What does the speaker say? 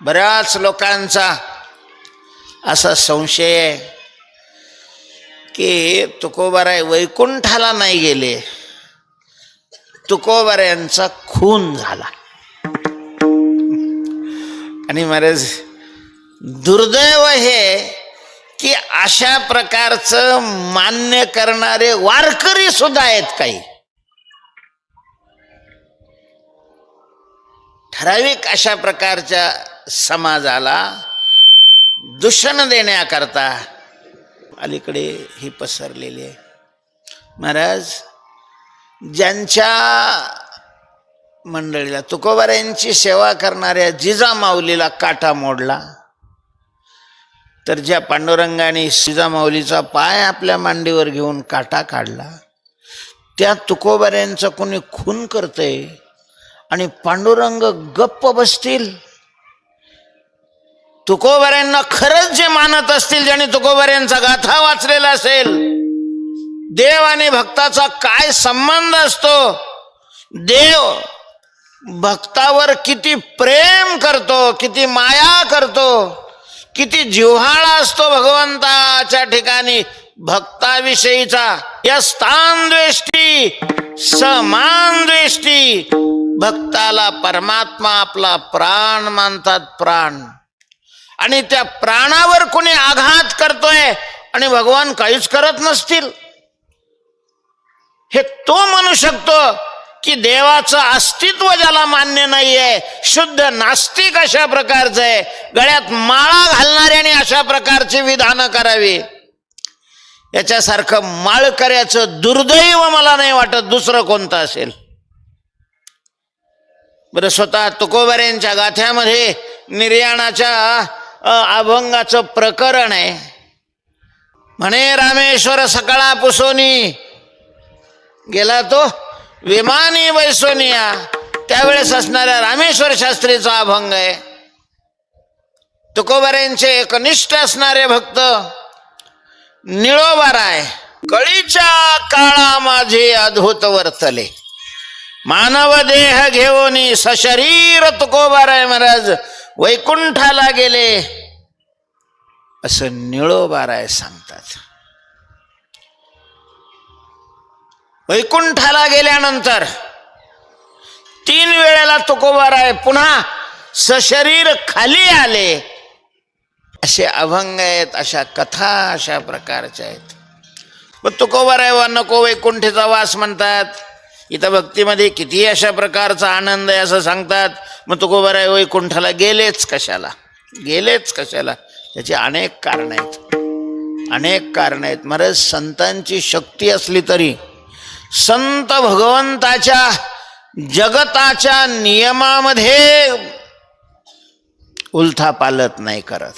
बऱ्याच लोकांचा असा संशय आहे की तुकोबाराय वैकुंठाला नाही गेले. तुकोबारायांचा खून झाला. आणि महाराज दुर्दैव हे की अशा प्रकारचं मान्य करणारे वारकरी सुद्धा आहेत काही. ठराविक अशा प्रकारच्या समाजाला दूषण देण्याकरता अलीकडे ही पसरलेली आहे. महाराज ज्यांच्या मंडळीला तुकोबाऱ्यांची सेवा करणाऱ्या जिजा माऊलीला काटा मोडला तर ज्या पांडुरंगाने जिजामाऊलीचा पाय आपल्या मांडीवर घेऊन काटा काढला त्या तुकोबाऱ्यांचा कोणी खून करतंय आणि पांडुरंग गप्प बसतील? तुकोबऱ्यांना खरंच जे मानत असतील ज्याने तुकोबऱ्यांचा गाथा वाचलेला असेल देव आणि भक्ताचा काय संबंध असतो? देव भक्तावर किती प्रेम करतो किती माया करतो किती जिव्हाळा असतो भगवंताच्या ठिकाणी भक्ताविषयीचा. या स्थान दृष्टी समान दृष्टी भक्ताला परमात्मा आपला प्राण मानतात प्राण. आणि त्या प्राणावर कोणी आघात करतोय आणि भगवान काहीच करत नसतील. हे तो म्हणू शकतो की देवाचं अस्तित्व ज्याला मान्य नाहीये शुद्ध नास्तिक अशा प्रकारचं आहे. गळ्यात माळा घालणाऱ्याने अशा प्रकारची विधानं करावी. याच्यासारखं माळकऱ्याचं दुर्दैव मला नाही वाटत दुसरं कोणतं असेल. बरं स्वतः तुकोबऱ्यांच्या गाथ्यामध्ये निर्याणाच्या अभंगाचं प्रकरण आहे. म्हणे रामेश्वर सकाळा पुसोनी. गेला तो विमानी वैसोनिया. त्यावेळेस असणाऱ्या रामेश्वर शास्त्रीचा अभंग आहे. तुकोबाऱ्यांचे एकनिष्ठ असणारे भक्त निळोबाराय कळीच्या काळा माझे अद्भुत वर्तले. मानव देह घेऊन सशरीर तुकोबार आहे महाराज. वैकुंठाला गेले. असं निळोबाराय सांगतात. वैकुंठाला गेल्यानंतर तीन वेळेला तुकोबाराय पुन्हा सशरीर खाली आले. असे अभंग आहेत अशा कथा अशा प्रकारच्या आहेत. मग तुकोबाराय वा नको वैकुंठेचा वास म्हणतात. इथं भक्तीमध्ये किती अशा प्रकारचा आनंद आहे असं सांगतात? मग तुकोबाराय वैकुंठाला गेलेच कशाला? गेलेच कशाला? त्याची अनेक कारणं आहेत. अनेक कारणं आहेत. महाराज संतांची शक्ती असली तरी संत भगवंताच्या जगताच्या नियमामध्ये उलथा पालत नाही करत.